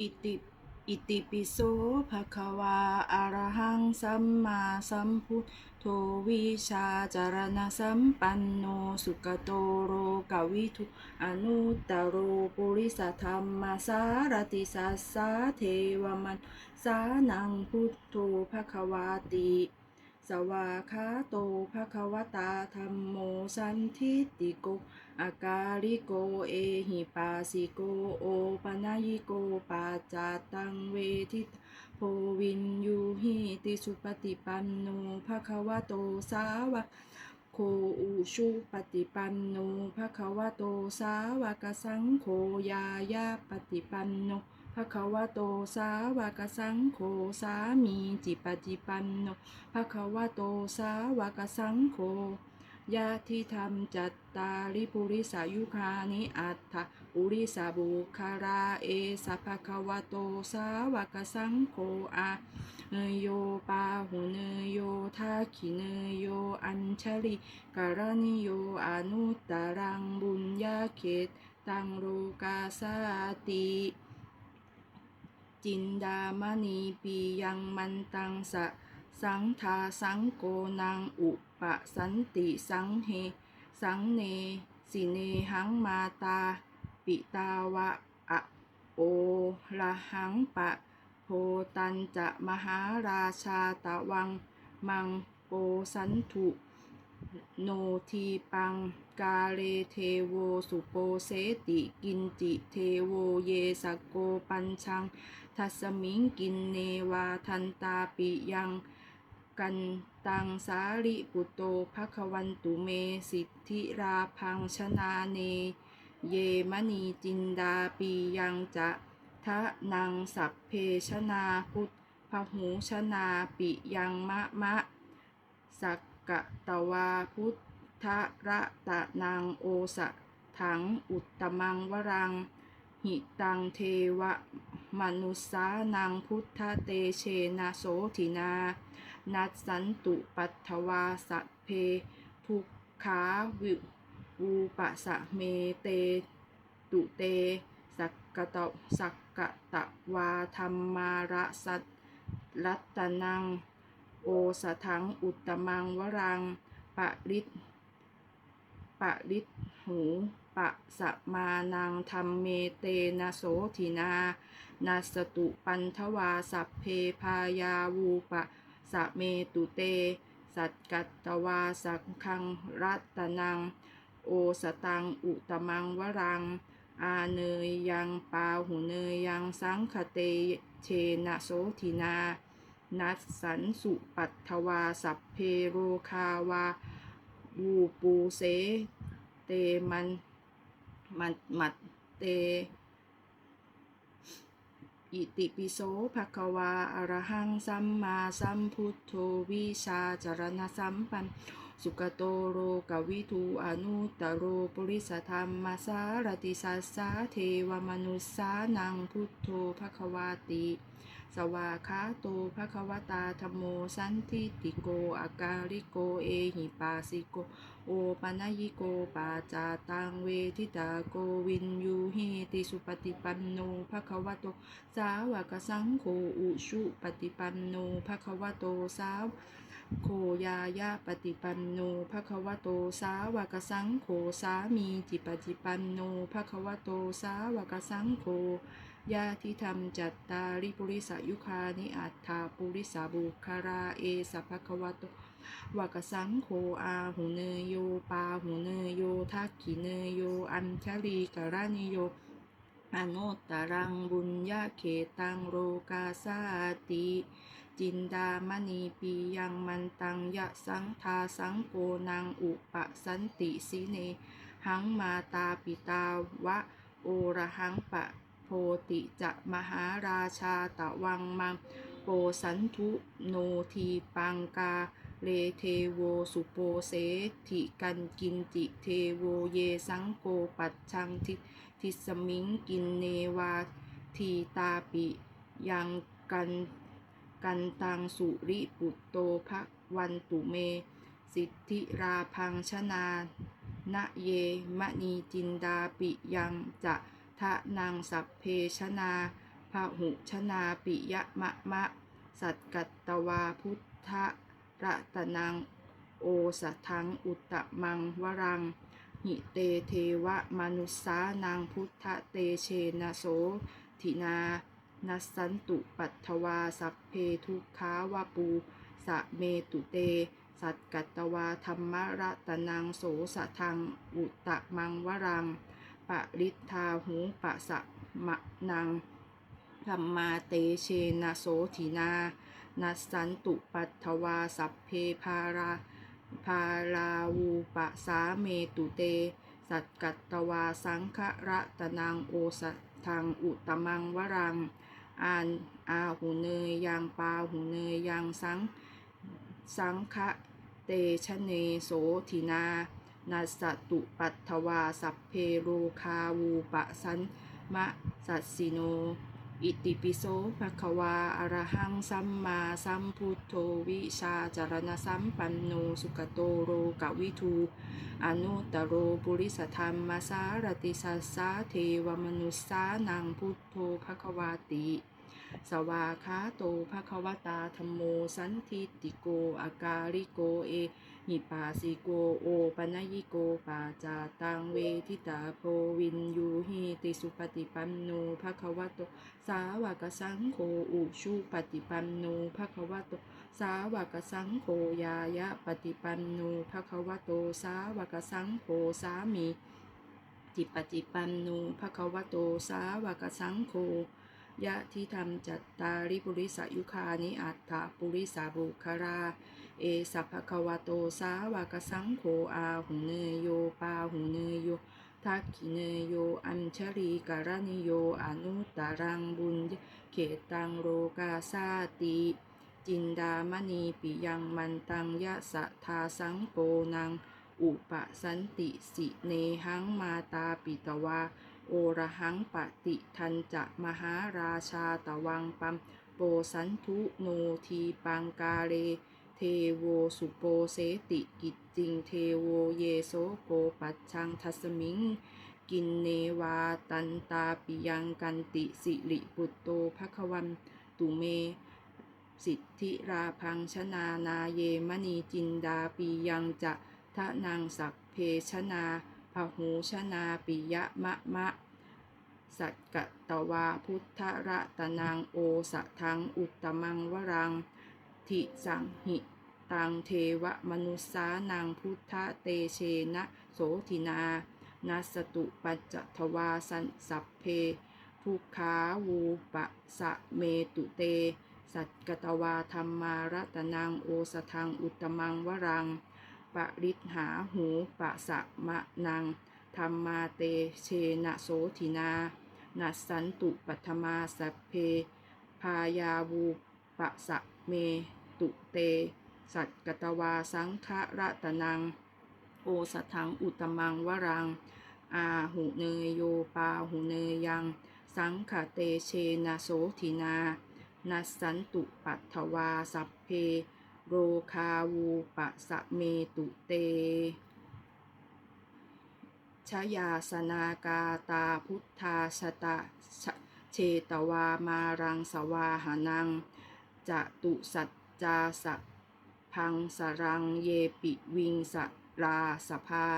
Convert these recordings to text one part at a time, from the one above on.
อิติอิติปิโสภะคะวาอะระหังสัมมาสัมพุทโธวิชาจารณสัมปันโนสุกโตโรกวิทุอนุตตโรปุริสธรรมสารติสัสสะเทวมันสานังพุทโธภะคะวาติ สวาคาโตภะคะวตาธรรมโมสันทิติโก อากาลิโกเอหิปาสิโกโอปนายิโกปาจาตังเวทิตโพวินยูหิติสุปฏิปันโนภะคะวะโตสาวกโคอุชุปฏิปันโนภะคะวะโตสาวกสังโฆยายาปฏิปันโน ภะคะวะโตสาวกสังโฆสามีจิปฏิปันโนภะคะวะโตสาวกสังโฆยะทิธรรมจัตตาริปุริสายุคานิอัตถะปุริสาบุคาราเอสัพพะคะวะโตสาวกสังโฆอาเนยโยปาหุเนยโยทาคิเนยโยอัญชลิกรณิโยอนุตตรังบุญญาเขตตังโลกาสาติ จินดามณีปียังมันตังสะ สังทาสังโกนังอุปสันติสังเฮ สังเน สิเนหังมาตา ปิตาวะอะโอละหังปะ โพตันจะมหาราชาตะวัง มังโปสันถุ โนทีปัง กาเลเทโวสุโปเสติ กินจิเทโวเยสโกปัญชัง ทัสมิงกินเนวาทันตาปิยังกันตังสาริปุตโตภควันตุเมสิทธิราพังชนาเน เยมณีจินดาปียังจะทะนางสัพเพชนาพุทธพหูชนาปิยังมะมะ สักกะตวาพุทธระตะนางโอสะถังอุตตมังวรัง หิตังเทวะมนุสานังพุทธเตเชนะโสทินา นัสสันตุปัทวาสัพเพทุขาวิวูปะสะเมเตตุเต สักกะตะสักกะตะวาธรรมาระสัตรัตนัง โอสถังอุตตมังวรังปะริตปะริตหู ปะสะมานังธรรมเมเตนะโสทินานาสตุปันทวาสัพเพพายาวูปะสะเมตุเต สัจกัตตวาสังคังรัตนัง โอสตังอุตมังวรัง อาเนยยังปาหูเนยยังสังคเตเชนะโสทินานัสสันสุปัทวาสัพเพโรคาวาวูปูเส เตมัน มันมัดเต อิติปิโสภะคะวาอะระหังสัมมาสัมพุทโธวิชาจารณสัมปันสุกโตโรกวิทูอนุตโรปุริสธรรมสารติสัสสาเทวมนุสสานังพุทโธภะคะวาติ สวาคาโตภะคะวตาธโมสันทิติโกอากาลิโกเอหิปาสิโก โอปนยิโกปาจาตังเวทิตาโกวินยูหิติสุปฏิปันโนภะคะวะโต สาวกสังโฆอุชุปฏิปันโนภะคะวะโตสาวโคยายาปฏิปันโนภะคะวะโตสาวกสังโฆสามีจิปฏิปันโนภะคะวะโตสาวกสังโฆ ยาทิธรรมจัตตาริปุริสายุคานิอัตถาปุริสาบุคาราเอสัพพะคะวะโตวากสังโฆอาหูเนยโยปาหูเนยโยทักขิเนยโยอัญชลีกรานิโยอนุตตรังบุญญาเขตังโรกาสาติจินดามณีปียังมันตังยะสังทาสังโกนังอุปสันติสิเน หังมาตาปิตาวะ โอระหังปะ ติจะมหาราชาตะวังมังโปสันทุโนทีปังกาเลเทโวสุโปเสถิกันกินจิเทโวเยสังโกปัจชังทิทิสมิงกินเนวาทีตาปิยังกันกันตังสุริปุตโตภะวันตุเม สิทธิราพังชนานะเยมณีจินดาปิยังจะ ทะนางสัพเพชนาพหุชนาปิยะมะมะ สัตกัตตวาพุทธะรัตนังโอสทังอุตตะมังวรัง หิเตเทวะมนุสสานังพุทธเตเชนะโสทินานัสสันตุปัตถวาสัพเพทุกขาวาปูสะเมตุเต สัตกัตตวาธรรมรัตนังโสสะทังอุตตะมังวรัง ริทธาหูปะสะมะนังธรรมาเตเชนะโสทินานัสสันตุปัตถวาสัพเพภาราพาราวูปะสาเมตุเต สัตกัตตวาสังฆระตะนังโอสทังอุตมังวรัง อานอาหูเนยยังปาหูเนยยังสัง สังฆเตชะเนโสทินา นัสตุปัตถวาสัพเพโรคาวูปะสันมะสัสสิโน อิติปิโสภะคะวาอะรหังสัมมาสัมพุทโธวิชาจารณสัมปันโนสุขโตโรกวิทู อนุตโรปุริสธรรมสารติสัสสาเทวมนุสสานังพุทโธภะคะวาติ สวาคาโตภะคะวตาธรรมโมสันทิติโกอากาลิโกเอหิปาสิโกโอปัญญิโกปาจาตังเวทิตาโพวินยูหิติสุปฏิปันโนภะคะวโตสาวกสังโฆอุชุปฏิปันโนภะคะวโตสาวกสังโฆยายะปฏิปันโนภะคะวโตสาวกสังโฆสามีจิปฏิปันโนภะคะวโตสาวกสังโฆ ยะที่ทำจัตตาริปุริสยุคานิอัตถปุริสาบุคารา เอสัพพควโตสาวกสังโฆอาหุเนโยปาหุเนโยทักขิเนโยอัญชลีการณิโยอนุตตรังบุญญเขตังโรกาซาติจินดามณีปิยังมันตังยะสะทาสังโกนัง อุปสันติสิเนหังมาตาปิตวา โอระหังปติทันจะมหาราชาตวังปัมโปสันทุโนทีปังกาเล เทโวสุโปเสติกิจจิงเทโวเยโสโกปัจชังทัสมิง กินเนวาตันตาปิยังกันติสิริปุตโตภควันตุเม สิทธิราพังชนานาเยมณีจินดาปียังจะทะนางสักเพชนา พหูชนาปิยะมะมะ สัจกตวาพุทธระตนางโอสะทังอุตตมังวรัง ทิสังหิตังเทวมนุสสานังพุทธเตเชนะโสทินานัสตุปัจจทวาสันสัพเพทุกขาวูปะสะเมตุเต สัจกตวาธรรมารัตนังโอสทังอุตตมังวรัง ปริหาหูปะสะมะนังธรรมาเตเชนะโสทินานัสสันตุปัทมาสัพเพ พายาวูปะสะเม ตุเต สัจกตวาสังฆระตะนัง โอสถังอุตมังวรัง อาหุเนยโยปาหุเนยยัง สังขเตเชนะโสทินา นัสสันตุปัทถวาสัพเพ โรคาวูปะสะเมตุเต ชยาสนากาตาพุทธาชตะชเชตวามารังสวาหานังจะตุสัจจาสะพังสรังเยปิวิงสราสภา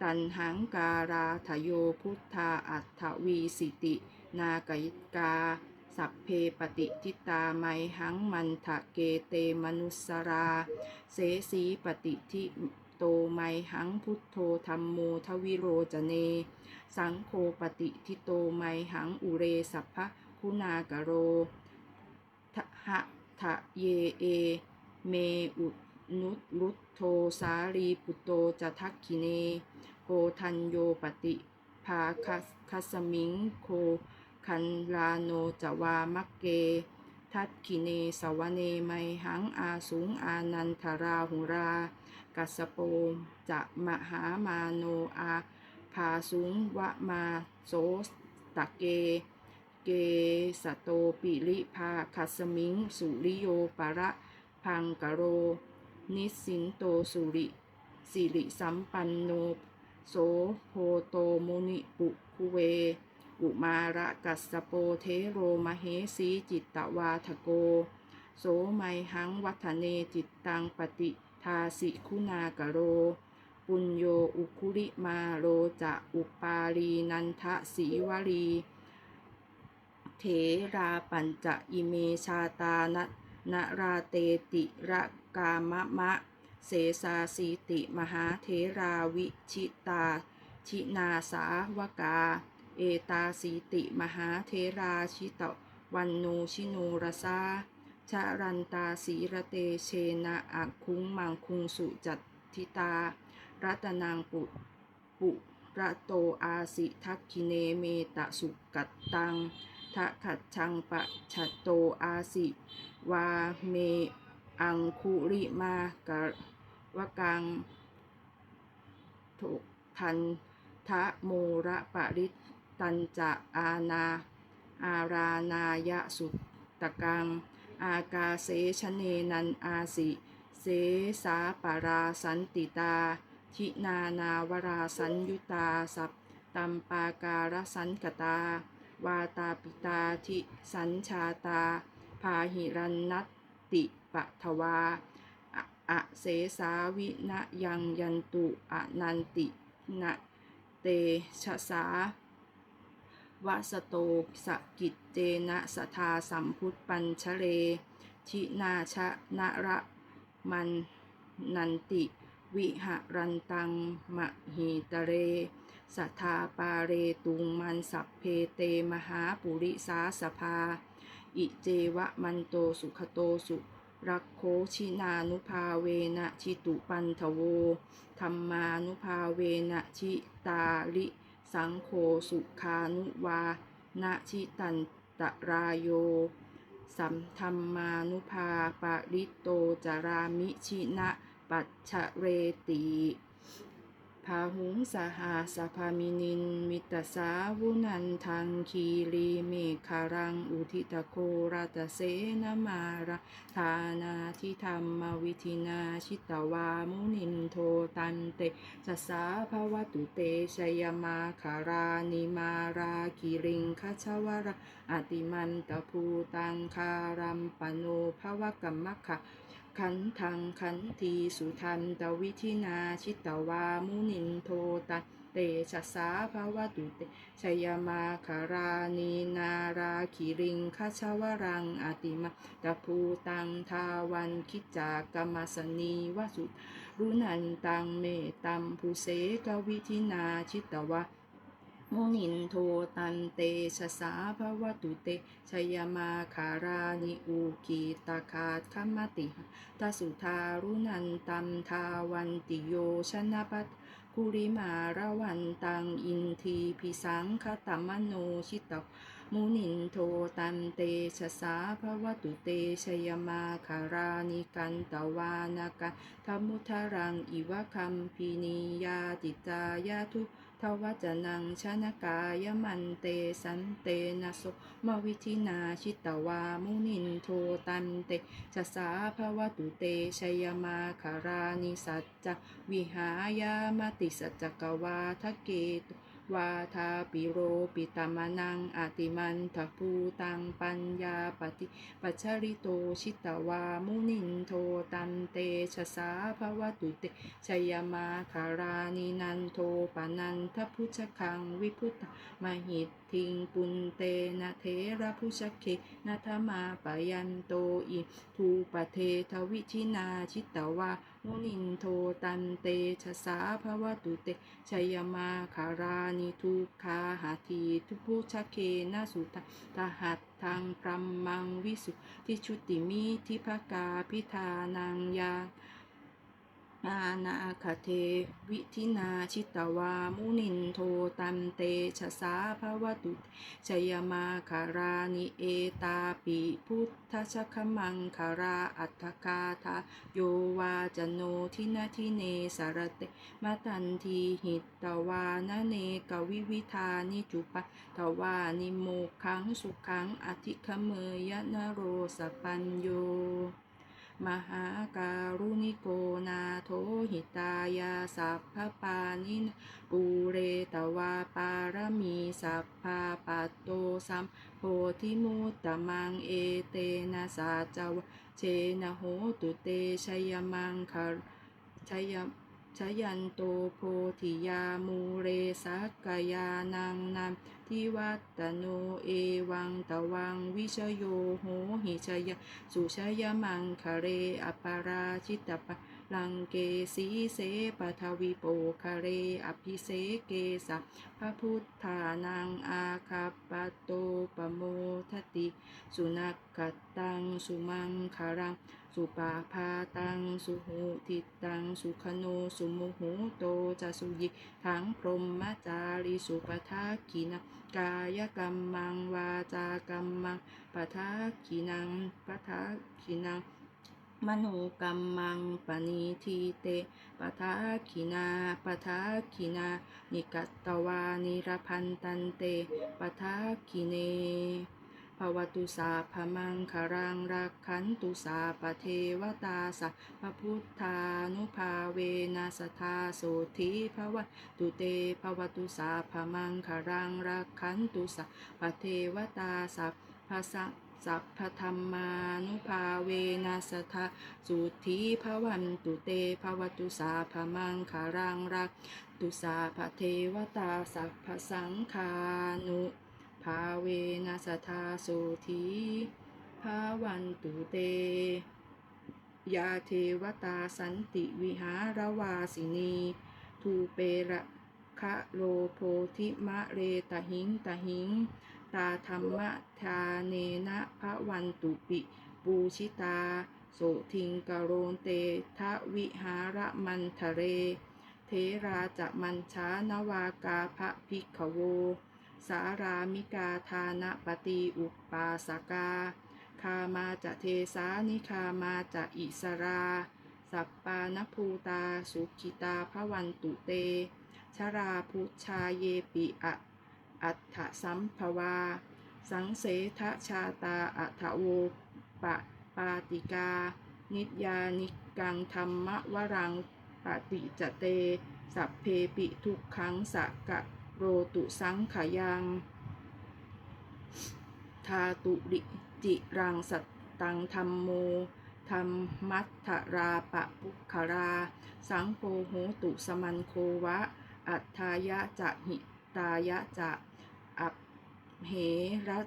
ตันหังการาทโยพุทธาอัตถวีสิติ นากยกา สัพเพปฏิทิตาไมหังมันทะเกเตมนุสรา เสสีปฏิทิโตไมหังพุทโธธรรมโมทวิโรจเน สังโฆปฏิทิโตไมหังอุเรสัพพคุณากโรทหะทะเยเอ เมอุนุตรุตโทสารีปุตโตจะทักขิเน โกทันโยปฏิภาคัสคัสมิงโค คันลาโนจวามักเก ทัตขิเนสวเนไมหังอาสูงอานันทราหุรา กัสโปจะมหามาโนอาภาสูงวะมาโสตะเก เกสโตปิริภาคัสมิง สุริโยปะระพังกโร นิสินโตสุริสิริสัมปันโนโสโพโตมุนิปุคุเว กุมาระกัสโปเทโรมเหสีจิตตวาทโก โสไมหังวัฒเนจิตตังปฏิทาสิคุณากโร ปุญโยอุคุริมาโรจะอุปาลีนันทะสีวลี เถราปัญจอิเมชาตานะนราเตติระกามะมะ เสสาสีติมหาเทราวิชิตา ชินาสาวกา เอตาสีติมหาเทราชิตวันโนชิโนรสาชารันตาสีระเตเชนะอักคุงมังคุงสุจัตทิตา รัตนางปุปุระโตอาสิทักคิเนเมตะสุกัตตังทะขัดชังปะชัตโตอาสิวาเมอังคุริมากะวกังทุทันทะโมระปริต ตันจะอาณาอารานายะสุตตกัง อากาเสชเนนันอาสิเสสาปาราสันติตา ทินานาวราสัญยุตาสัพตัมปาการสันกตา วาตาปิตาทิสัญชาตา พาหิรันนัตติปะทวาอะเสสาวินะยังยันตุอนันตินะเตชะสา วสโตสกิจเจนะสทาสัมพุทธปัญชเลชินาชะนะระมันนันติ วิหะรันตังมะหีตเรสัทาปาเรตุงมันสัพเพเตมหาปุริสาสภา อิเจวะมันโตสุขโตสุรักโคชินานุภาเวนะชิตุปันทโวธรรมานุภาเวนะชิตาลิ สังโฆสุขานุวานาชิตันตรายโย สัมธรรมานุภาปริโตจารามิชินะปัจฉะเรติ พาหุงสหาสภามินิน มิตสาวุนันทังคีรีเมฆารัง อุทิตโคราตเสนมาราทานาทิธรรมวิธินาชิตวามุนินโทตันเตสสาภวตุเตชยมาคารานิมาราคิริงคชวราอติมันตภูตังคารัมปโนภวกัมมะคะ ขันทังขันทีสุทันตวิธินาชิตวามุนินโทตันเตชะสาภาวตุเตชยมาคารานีนาราคิริงคชวรังอติมาตะภูตังทาวันคิจากรรมสนีวสุรุนันตังเมตัมภูเสกวิธินาชิตวา มุนินโทตันเตชะสาภวตุเตชยมาคารานิอูกีตาคาตคัมมติหะตาสุทารุนันตัมทาวันติโยชนะปัตกุริมาระวันตังอินทีพิสังคตมโนชิตตมุนินโทตันเตชะสาภวตุเตชยมาคารานิกันตวานากันธมุทารังอิวะคัมพินิยาติตายาทุ ทวัจนังชนกายมันเตสันเตนะสุมวิธินาชิตวามุนินโทตันเตชะสาภวตุเตชยมาคารานิสัจจวิหายามติสัจจกวาทเกตุ วาทาปิโรปิตามนังอาติมันทภูตังปัญญาปฏิปัจฉริโตชิตวามุนินโทตันเตชะสาภวตุเตชยมาคารานินันโทปานันทพุชคังวิพุตตมหิตทิงปุนเตนะเทระพุชเคนัทมาปยันโตอิภูปเททวิชินาชิตวามุนินโทตันเตชะสาภวตุเตชยมาคารานิทุกขาหาทีทุพุชเคนะสุตตหัตทางพรมมังวิสุทธิชุติมิทิภกาพิธานังยา อานาคเทวิธินาชิตวามุนินโทตันเตชะสาภวตุชยมาคารานิเอตาปิพุทธชคมังคาราอัตถกาทาโยวาจโนทินาทิเนสารเตมาตันทีหิตตวานเนกวิวิธานิจุปะทวานิโมขังสุขังอธิคเมยนโรสปัญโย มหาการุณิโกนาโทหิตายาสัพพปานินปูเรตวาปารมีสัพพาปัตโตสัมโพธิมุตตมังเอเตนะสาจาวะเชนะโหตุเตชยมังคารชย ชยันโตโพธิยามูเรสักกายานังนามทิวัตโนเอวังตวังวิชโยโหหิชยสุชยมังคะเรอปาราชิตปะลังเกสีเสปทวิโปคะเรอภิเสเกสะพระพุทธานังอาคาปโตปโมทติ สุนักขตังสุมังคารัง สุปาพาตัง สุหูทิตัง สุขโน สุมุหูโตจะสุยิทังพรหมจารีสุปทักขินะกายกรรมัง วาจากรรมังปทะขีนังปทะขีนังมโนกรรมังปณิทีเตปทะขีนาปทะขีนา นิกัตตวานิรพันตันเตปทะขีเน ภวตุสาพมังคารังรักขันตุสาปเทวตาสัพพพุทธานุภาเวนัสทาโสธีภวตุเตภวตุสาพมังคารังรักขันตุสาปเทวตาสัพพสังสัพพธรรมานุภาเวนัสทาสุธีภวันตุเตภวตุสาพมังคารังรักตุสาพเทวตาสัพพสังคานุาเวนัสทาสุธีภวันตุเต ยาเทวตาสันติวิหารวาสินี ทูเประ คะโลโพธิมะเรตหิงตหิง ตาธรรมทาเนนะพระวันตุปิ ปูชิตา โสทิงกโรนเตทะวิหารมันทะเร เทราจะมัญชานวากาพระภิกขโว สารามิกาทานปฏิอุปปาสกา คามาจะเทสานิคามาจะอิสรา สัปปานภูตาสุขิตาพระวันตุเต ชราพุชาเยปิอะอัฏฐสัมภวา สังเสทชาตาอัฏโวปะปาติกา นิยานิกังธรรมวรังปฏิจเต สัพเพปิทุกขังสะกะ โรตุสังขยังทาตุริจิรังสัตตังธรรมโมธรรมัตถราปะปุคารา สังโฆโหตุสมันโควะ อัฏฐายะจะหิตายะจะอัปเหรั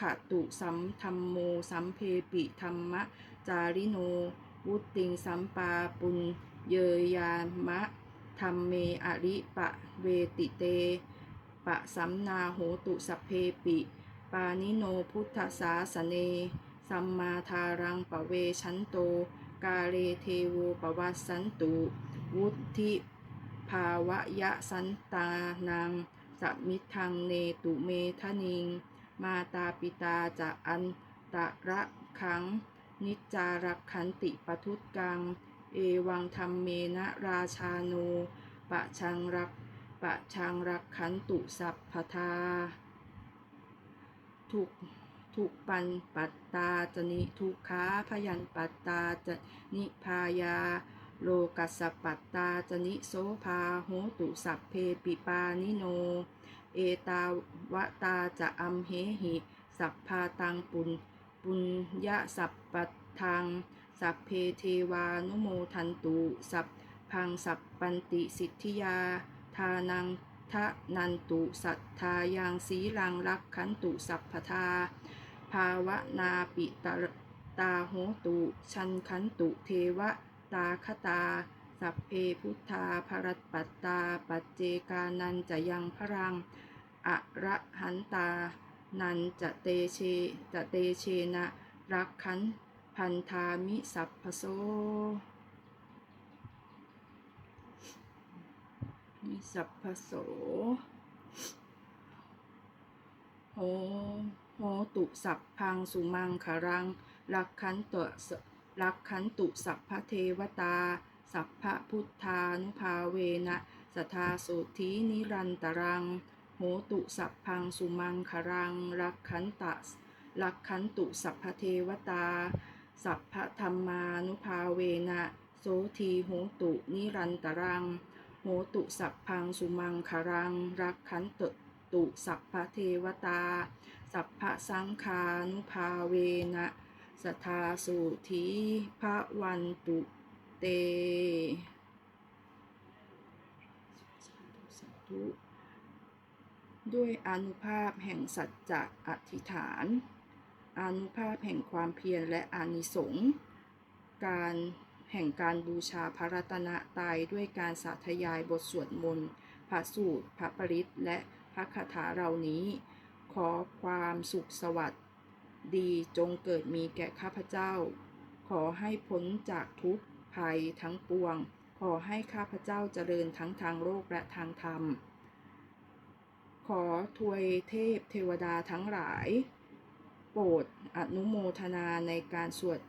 ขตุสัมธรรมโมสัมเพปิธรรมะ จาริโน วุติงสัมปาปุญเยยามะธรรมเมอริปะเวติเต ปะสัมนาโหตุสัพเพปิ ปานิโนพุทธสาสเน สัมมาทารังปะเวชันโต กาเลเทโวปวัสสันตุ วุธิภาวะยะสันตานังสมิทังเนตุเมทนิง มาตาปิตาจะอันตะระขัง นิจจารักขันติปทุตกัง เอวังธรรมเมนะราชาโนปะชังรัก ปะชังรักขันตุสัพพทาทุกทุกปันปัตตาจนิทุกขาพยันปัตตาจนิพายา โลกัสปปัตตาจนิโสภาโหตุสัพเพปิปานิโน เอตาวตาจะอัมเหหิสัพพาตังปุญปุญญะสัพปทังสัพเพเทวานุโมทันตุสัพพังสัพปันติสิทธิยา ทานังทะนันตุสัทธายังสีลังรักขันตุสัพพทา ภาวนาปิตาตาโหตุ ชันขันตุเทวตาคตา สัพเพพุทธาภรัตปัตตา ปัจเจกานันจะยังพรังอะระหันตา นันจะเตเชจะเตเชนะ รักขันพันธามิสัพพโส มิสัพพโสโหโหตุสัพพังสุมังคารังรักขันตุสรักขันตุสัพพเทวตา สัพพพุทธานุภาเวนะสทาสุธีนิรันตรัง โหตุสัพพังสุมังคารังรักขันตะรักขันตุสัพพเทวตา สัพพธรรมานุภาเวนะโสทีโหตุนิรันตรัง โหตุสัพพังสุมังคารัง รักขันตตุสัพพเทวตา สัพพสังคานุภาเวนะสทาสุธีพระวันตุเตสาธุด้วยอนุภาพแห่งสัจจะอธิษฐาน อนุภาพแห่งความเพียรและอานิสงส์การ แห่งการบูชาพระรัตนตรัยด้วยการสาธยายบทสวดมนต์ พระสูตร พระปริตและพระคาถาเหล่านี้ ขอความสุขสวัสดีจงเกิดมีแก่ข้าพเจ้า ขอให้พ้นจากทุกข์ภัยทั้งปวง ขอให้ข้าพเจ้าเจริญทั้งทางโลกและทางธรรม ขอทวยเทพเทวดาทั้งหลาย โปรดอนุโมทนาในการสวด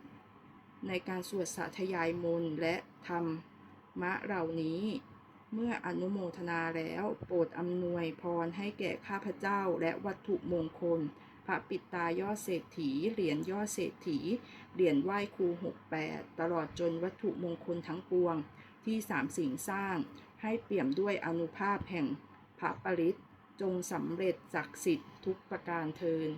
ในการสวดสาธยายมนต์และธรรมะเหล่านี้ เมื่ออนุโมทนาแล้วโปรดอำนวยพรให้แก่ข้าพเจ้าและวัตถุมงคล พระปิดตายอดเศรษฐี เหรียญยอดเศรษฐี เหรียญไหว้ครู68ตลอดจนวัตถุมงคลทั้งปวง ที่สามสิ่งสร้าง ให้เปี่ยมด้วยอนุภาพแห่งพระปริตจงสำเร็จศักดิ์สิทธิ์ทุกประการเทิน